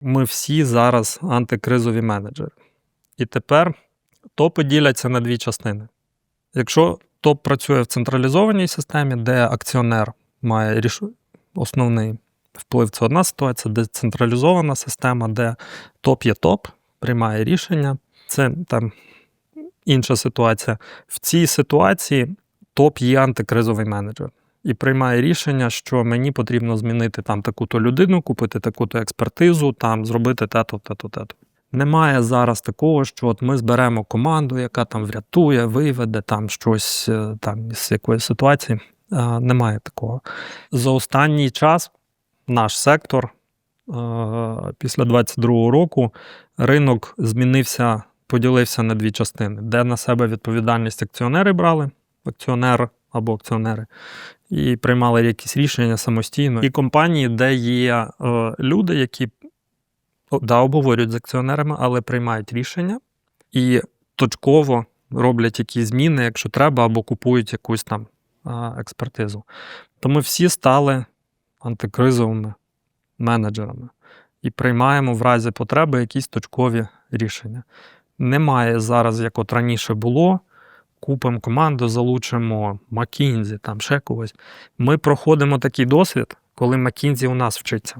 Ми всі зараз антикризові менеджери. І тепер топи діляться на дві частини. Якщо топ працює в централізованій системі, де акціонер має ріш... основний вплив, це одна ситуація, децентралізована система, де топ є топ, приймає рішення. Це там інша ситуація. В цій ситуації топ є антикризовий менеджер і приймає рішення, що мені потрібно змінити там таку-то людину, купити таку-то експертизу, там зробити те-то, те-то, те-то. Немає зараз такого, що от ми зберемо команду, яка там врятує, виведе там щось е, там з якоїсь ситуації. Е, Немає такого. За останній час наш сектор е, після 22-го року ринок змінився, поділився на дві частини, де на себе відповідальність акціонери брали, акціонер або акціонери, і приймали якісь рішення самостійно. І компанії, де є е, люди, які да, обговорюють з акціонерами, але приймають рішення і точково роблять якісь зміни, якщо треба, або купують якусь там а, експертизу. То ми всі стали антикризовими менеджерами і приймаємо в разі потреби якісь точкові рішення. Немає зараз, як от раніше було. Купимо команду, залучимо Макінзі, там ще когось. Ми проходимо такий досвід, коли Макінзі у нас вчиться.